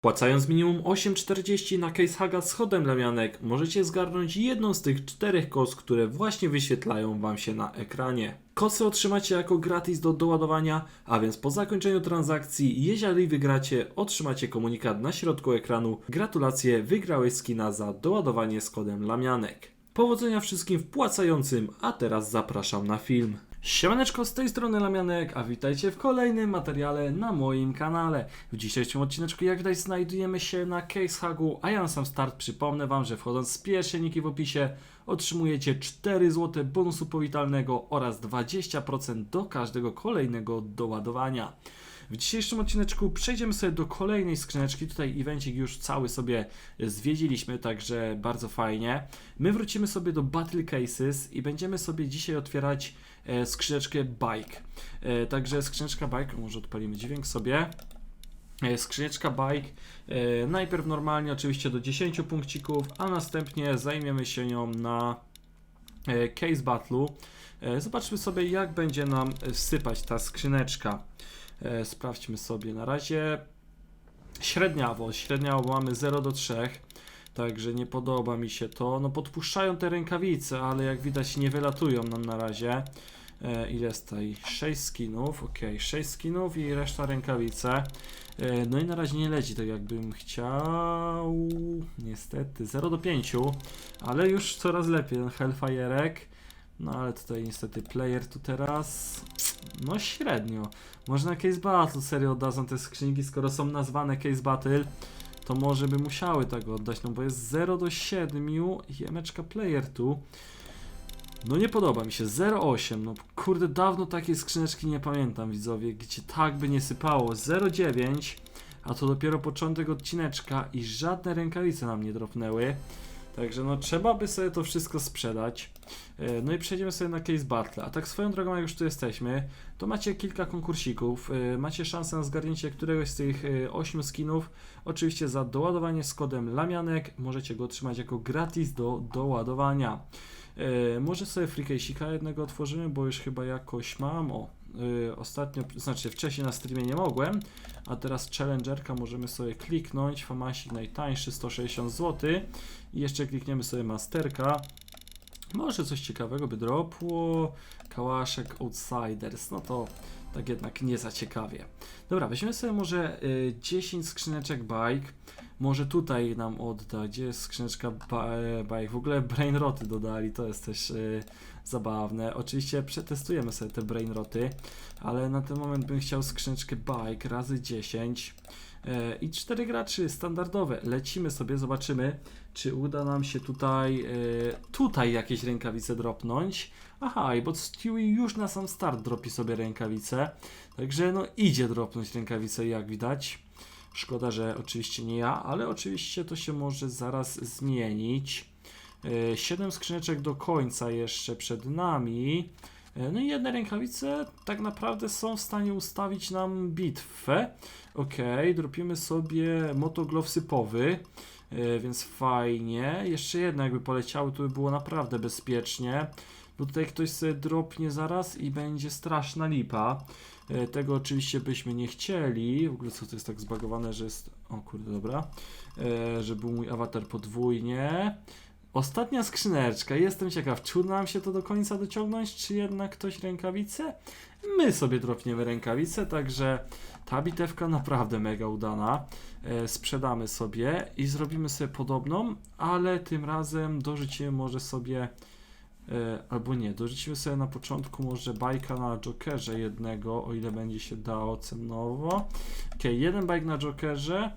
Płacając minimum 8,40 na case haga z chodem lamianek, możecie zgarnąć jedną z tych czterech kos, które właśnie wyświetlają Wam się na ekranie. Kosy otrzymacie jako gratis do doładowania, a więc po zakończeniu transakcji, jeżeli wygracie, otrzymacie komunikat na środku ekranu. Gratulacje, wygrałeś skina za doładowanie z kodem lamianek. Powodzenia wszystkim wpłacającym, a teraz zapraszam na film. Siemaneczko, z tej strony Lamianek, a witajcie w kolejnym materiale na moim kanale. W dzisiejszym odcineczku, jak widać, znajdujemy się na Case Hugu, a ja na sam start przypomnę Wam, że wchodząc z pierwszej niki w opisie otrzymujecie 4 zł bonusu powitalnego oraz 20% do każdego kolejnego doładowania. W dzisiejszym odcineczku przejdziemy sobie do kolejnej skrzyneczki. Tutaj evencik już cały sobie zwiedziliśmy, także bardzo fajnie. My wrócimy sobie do Battle Cases i będziemy sobie dzisiaj otwierać e, skrzyneczkę Bike. E, także skrzyneczka Bike, może odpalimy dźwięk sobie. E, Skrzyneczka bike. Najpierw normalnie oczywiście do 10 punkcików, a następnie zajmiemy się nią na case battle'u. Zobaczmy sobie jak będzie nam sypać ta skrzyneczka. E, Sprawdźmy sobie na razie. Średniawo, średniawo mamy 0 do 3. Także nie podoba mi się to. No podpuszczają te rękawice, ale jak widać nie wylatują nam na razie. E, ile jest tutaj? 6 skinów, ok, 6 skinów i reszta rękawice. E, no i na razie nie leci tak jakbym chciał. Niestety 0 do 5, ale już coraz lepiej ten Hellfire'ek. No ale tutaj niestety player tu teraz. No średnio. Można Case Battle serio oddadzą te skrzynki, skoro są nazwane Case Battle. To może by musiały tak oddać, no bo jest 0 do 7 i player tu. No nie podoba mi się, 0,8, no kurde dawno takiej skrzyneczki nie pamiętam widzowie, gdzie tak by nie sypało, 0,9, a to dopiero początek odcineczka i żadne rękawice nam nie dropnęły. Także no trzeba by sobie to wszystko sprzedać. E, No i przejdziemy sobie na case battle. A tak swoją drogą, jak już tu jesteśmy, to macie kilka konkursików. E, Macie szansę na zgarnięcie któregoś z tych 8 skinów. Oczywiście za doładowanie z kodem Lamianek możecie go otrzymać jako gratis do doładowania. E, może sobie freecase'ika jednego otworzymy, bo już chyba jakoś mam. O, e, ostatnio, znaczy wcześniej na streamie nie mogłem, a teraz challengerka możemy sobie kliknąć. Famasik najtańszy 160 zł. I jeszcze klikniemy sobie masterka. Może coś ciekawego by dropło. Kałaszek Outsiders. No to tak jednak nie za ciekawie. Dobra, weźmiemy sobie może y, 10 skrzyneczek bike. Może tutaj nam odda. Gdzie jest skrzyneczka bike? W ogóle brainroty dodali, to jest też y, zabawne. Oczywiście przetestujemy sobie te brainroty, ale na ten moment bym chciał skrzyneczkę bike razy 10. E, I 4 graczy standardowe. Lecimy sobie, zobaczymy, czy uda nam się tutaj, e, tutaj jakieś rękawice dropnąć. Aha, i bo Stewie już na sam start dropi sobie rękawice. Także no idzie dropnąć rękawice, jak widać. Szkoda, że oczywiście nie ja, ale oczywiście to się może zaraz zmienić. 7 skrzyneczek do końca jeszcze przed nami. E, No i jedne rękawice tak naprawdę są w stanie ustawić nam bitwę. Ok, dropimy sobie motoglove sypowy, e, więc fajnie. Jeszcze jedno jakby poleciały, to by było naprawdę bezpiecznie. Bo tutaj ktoś sobie dropnie zaraz i będzie straszna lipa. E, Tego oczywiście byśmy nie chcieli. W ogóle co to jest tak zbagowane, że jest... O kurde, dobra. E, Że był mój awatar podwójnie. Ostatnia skrzyneczka. Jestem ciekaw, czy uda nam się to do końca dociągnąć, czy jednak ktoś rękawice? My sobie dropniemy rękawice, także ta bitewka naprawdę mega udana. E, sprzedamy sobie i zrobimy sobie podobną, ale tym razem dorzucimy może sobie albo nie, dorzucimy sobie na początku może bajka na Jokerze jednego, o ile będzie się dało cenowo. Ok, jeden bajk na Jokerze.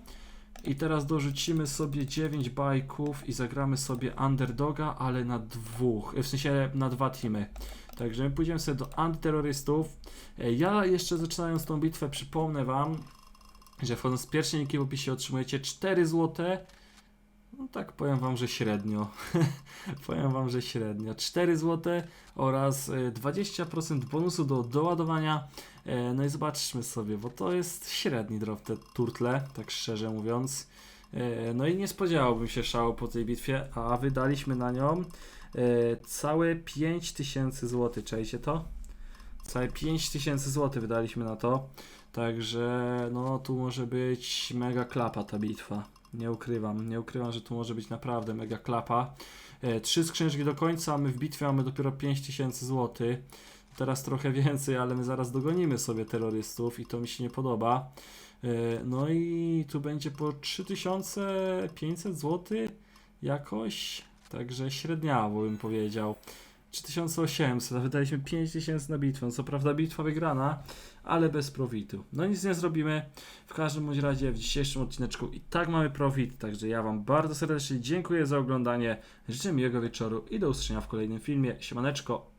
I teraz dorzucimy sobie 9 bajków i zagramy sobie underdoga, ale na dwóch, w sensie na dwa teamy. Także my pójdziemy sobie do antyterrorystów. E, Ja jeszcze zaczynając tą bitwę przypomnę wam, że wchodząc z pierwszej linki w opisie otrzymujecie 4 zł. No tak powiem wam, że średnio. powiem wam, że średnio. 4 zł oraz e, 20% bonusu do doładowania. E, No i zobaczmy sobie, bo to jest średni drop te turtle, tak szczerze mówiąc. E, No i nie spodziewałbym się szału po tej bitwie, a wydaliśmy na nią e, całe 5000 zł. Czajcie to? Całe 5000 zł wydaliśmy na to. Także no tu może być mega klapa ta bitwa. Nie ukrywam, nie ukrywam, że tu może być naprawdę mega klapa. E, trzy skrzynki do końca, my w bitwie mamy dopiero 5000 zł. Teraz trochę więcej, ale my zaraz dogonimy sobie terrorystów i to mi się nie podoba. E, no i tu będzie po 3500 zł jakoś, także średniawo bym powiedział. 3800, a wydaliśmy 5000 na bitwę. Co prawda bitwa wygrana, ale bez profitu. No nic nie zrobimy. W każdym bądź razie w dzisiejszym odcineczku i tak mamy profit, także ja Wam bardzo serdecznie dziękuję za oglądanie. Życzę miłego wieczoru i do usłyszenia w kolejnym filmie. Siemaneczko.